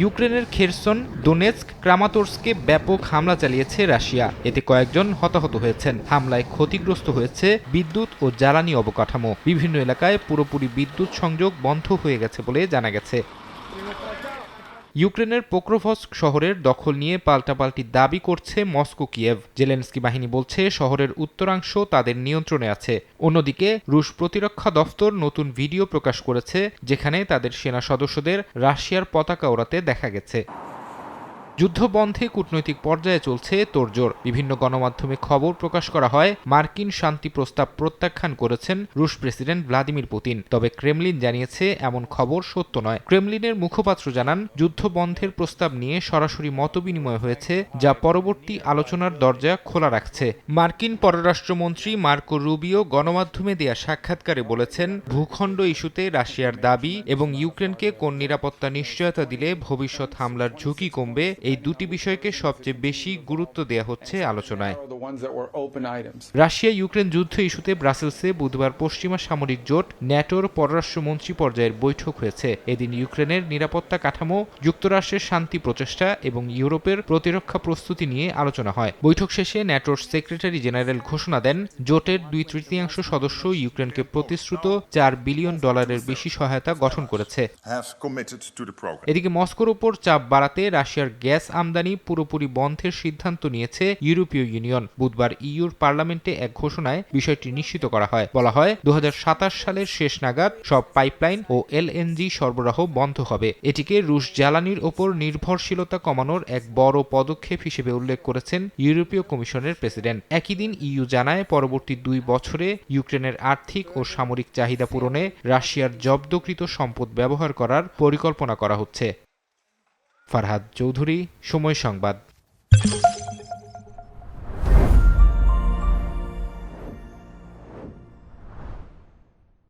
ইউক্রেনের Kherson, Donetsk, ক্রামাতোর্সকে ব্যাপক হামলা চালিয়েছে রাশিয়া। এতে কয়েকজন হতাহত হয়েছেন। হামলায় ক্ষতিগ্রস্ত হয়েছে বিদ্যুৎ ও জ্বালানি অবকাঠামো। বিভিন্ন এলাকায় পুরোপুরি বিদ্যুৎ সংযোগ বন্ধ হয়ে গেছে বলে জানা গেছে। ইউক্রেনের পোক্রোভস্ক শহরের দখল নিয়ে পাল্টাপাল্টি দাবি করছে মস্কো, কিয়েভ। জেলেনস্কি বাহিনী বলছে, শহরের উত্তরাংশ তাদের নিয়ন্ত্রণে আছে। অন্যদিকে, রুশ প্রতিরক্ষা দফতর নতুন ভিডিও প্রকাশ করেছে, যেখানে তাদের সেনা সদস্যদের রাশিয়ার পতাকা ওড়াতে দেখা গেছে। যুদ্ধ বন্ধে কূটনৈতিক পর্যায়ে চলছে তোড়জোড়। বিভিন্ন গণমাধ্যমে খবর প্রকাশ করা হয়, মার্কিন শান্তি প্রস্তাব প্রত্যাখ্যান করেছেন রুশ প্রেসিডেন্ট ভ্লাদিমির পুতিন। তবে ক্রেমলিন জানিয়েছে, এমন খবর সত্য নয়। ক্রেমলিনের মুখপাত্র জানান যুদ্ধ বন্ধের প্রস্তাব নিয়ে সরাসরি মতবিনিময় হয়েছে, যা পরবর্তী আলোচনার দরজা খোলা রাখছে। মার্কিন পররাষ্ট্রমন্ত্রী মার্কো রুবিও গণমাধ্যমে দেয়া সাক্ষাৎকারে বলেছেন, ভূখণ্ড ইস্যুতে রাশিয়ার দাবি এবং ইউক্রেনকে কোন নিরাপত্তা নিশ্চয়তা দিলে ভবিষ্যৎ হামলার ঝুঁকি কমবে এই দুটি বিষয়কে সবচেয়ে বেশি গুরুত্ব দেয়া হচ্ছে আলোচনায়. রাশিয়া ইউক্রেন যুদ্ধ ইস্যুতে ব্রাসেলসে বুধবার পশ্চিমা সামরিক জোট ন্যাটোর পররাষ্ট্রমন্ত্রী পর্যায়ের বৈঠক হয়েছে এদিন ইউক্রেনের নিরাপত্তা কাঠামো যুক্তরাষ্ট্রের শান্তি প্রচেষ্টা এবং ইউরোপের প্রতিরক্ষা প্রস্তুতি নিয়ে আলোচনা হয় বৈঠক শেষে ন্যাটোর সেক্রেটারি জেনারেল ঘোষণা দেন জোটের দুই তৃতীয়াংশ সদস্য ইউক্রেনকে প্রতিশ্রুত চার বিলিয়ন ডলারের বেশি সহায়তা গঠন করেছে. এদিকে মস্কোর উপর চাপ বাড়াতে রাশিয়ার গ্যাস আমদানি পুরোপুরি বন্ধের সিদ্ধান্ত নিয়েছে ইউরোপীয় ইউনিয়ন। বুধবার ইউর পার্লামেন্টে এক ঘোষণায় বিষয়টি নিশ্চিত করা হয়। বলা হয় দু হাজার সাতাশ সালের শেষ নাগাদ সব পাইপলাইন ও এলএনজি সরবরাহ বন্ধ হবে। এটিকে রুশ জ্বালানির ওপর নির্ভরশীলতা কমানোর এক বড় পদক্ষেপ হিসেবে উল্লেখ করেছেন ইউরোপীয় কমিশনের প্রেসিডেন্ট। একই দিন ইইউ জানায়, পরবর্তী দুই বছরে ইউক্রেনের আর্থিক ও সামরিক চাহিদা পূরণে রাশিয়ার জব্দকৃত সম্পদ ব্যবহার করার পরিকল্পনা করা হচ্ছে। ফারহাদ চৌধুরী সময় সংবাদ।